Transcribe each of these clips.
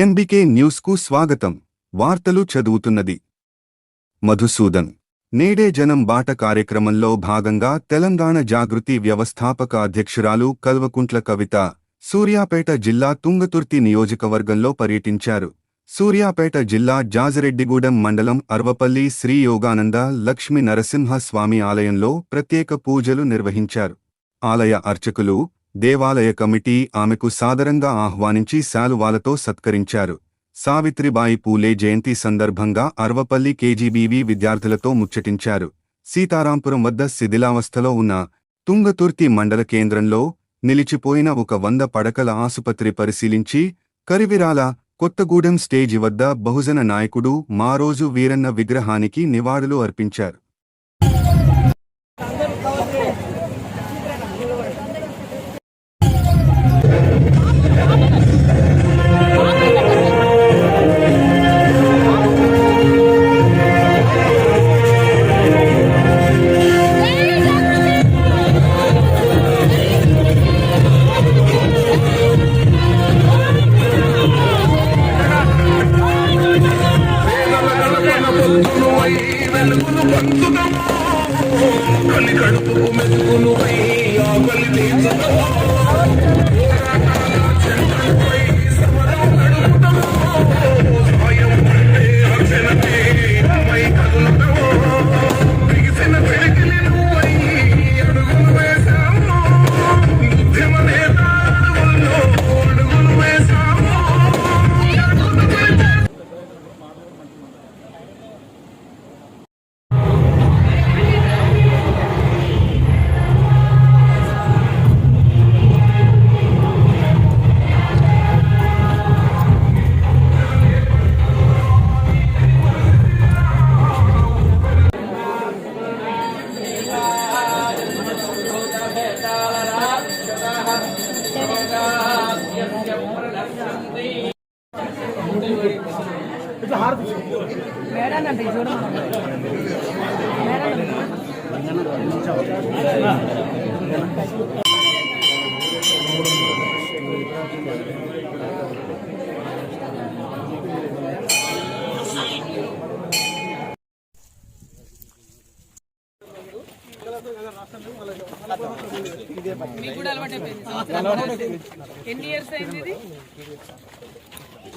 NBK న్యూస్కు స్వాగతం. వార్తలు చదువుతున్నది. మధుసూదన్. నేడే జనం బాట కార్యక్రమంలో భాగంగా తెలంగాణ జాగృతి వ్యవస్థాపక అధ్యక్షురాలు కల్వకుంట్ల కవిత సూర్యాపేట జిల్లా తుంగతుర్తి నియోజకవర్గంలో పర్యటించారు. సూర్యాపేట జిల్లా జాజిరెడ్డిగూడెం మండలం అర్వపల్లి శ్రీ యోగానంద లక్ష్మీ నరసింహ స్వామి ఆలయంలో ప్రత్యేక పూజలు నిర్వహించారు. ఆలయ అర్చకులు దేవాలయ కమిటీ ఆమెకు సాదరంగా ఆహ్వానించి శాలువాలతో సత్కరించారు. సావిత్రిబాయి పూలే జయంతి సందర్భంగా అర్వపల్లి కేజీబీవి విద్యార్థులతో ముచ్చటించారు. సీతారాంపురం వద్ద శిథిలావస్థలో ఉన్న తుంగతుర్తి మండల కేంద్రంలో నిలిచిపోయిన ఒక వంద పడకల ఆసుపత్రి పరిశీలించి కరివిరాల కొత్తగూడెం స్టేజి వద్ద బహుజన నాయకుడు మారోజు వీరన్న విగ్రహానికి నివాళులు అర్పించారు. కలి కడుపుకు మెతుకునువై ఆకలి తీర్చుదము మేడానండి చూడమని మీకు కూడా అలవాటు ఎన్ని ఇయర్స్ అయింది ఇది?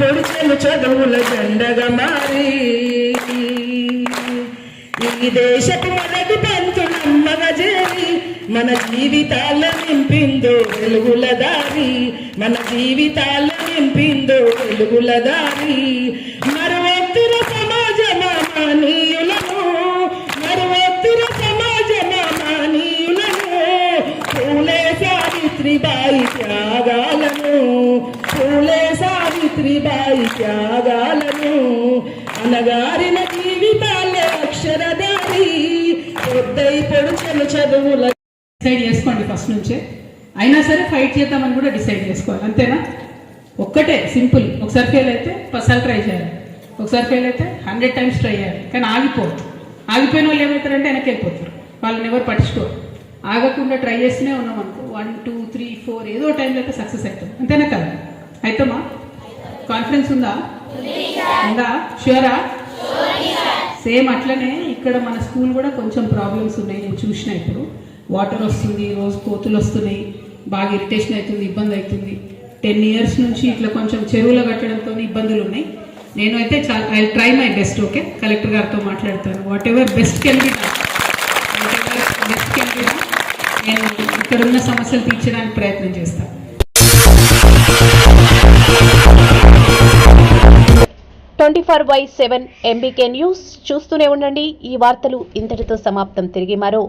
పొద్దై చదువుల జెండగా మారి. ఈ దేశపు మనకు పంచునమ్మగా చేరి మన జీవితాల నింపిందో వెలుగుల దారి మన జీవితాల నింపిందో వెలుగుల దారి. మరొత్తుల పొడుచలు డిసైడ్ చేసుకోండి ఫస్ట్ నుంచే. అయినా సరే ఫైట్ చేద్దామని కూడా డిసైడ్ చేసుకోవాలి. అంతేనా? ఒక్కటే సింపుల్ ఒకసారి ఫెయిల్ అయితే పసాలు ట్రై చేయాలి. ఒకసారి ఫెయిల్ అయితే హండ్రెడ్ టైమ్స్ ట్రై చేయాలి. కానీ ఆగిపోవద్దు. ఆగిపోయిన వాళ్ళు ఏమవుతారంటే వెనక్కి వెళ్ళిపోతారు. వాళ్ళని ఎవరు పట్టించుకోరు. ఆగకుండా ట్రై చేస్తూనే ఉన్నాం అనుకో వన్ టూ త్రీ ఫోర్ ఏదో టైంలో అయితే సక్సెస్ అవుతాం. అంతేనా కదా? అవుతామా? కాన్ఫిడెన్స్ ఉందా? ఉందా? షూరా సేమ్ అట్లనే ఇక్కడ మన స్కూల్ కూడా కొంచెం ప్రాబ్లమ్స్ ఉన్నాయి. నేను చూసిన ఇప్పుడు. వాటర్ వస్తుంది రోజు కోతులు వస్తున్నాయి. బాగా ఇరిటేషన్ అవుతుంది ఇబ్బంది అవుతుంది. టెన్ ఇయర్స్ నుంచి ఇట్లా కొంచెం చెరువులో కట్టడంతో ఇబ్బందులు ఉన్నాయి. నేను అయితే I try my best okay collector గారితో మాట్లాడతాను. Whatever best can be best can be నేను ఇక్కడ ఉన్న సమస్యలు తీర్చడానికి ప్రయత్నం చేస్తాను. Twenty four by seven MBK news చూస్తూనే ఉండండి. ఈ వార్తలు ఇంతటితో సమాప్తం. తిరిగి మరో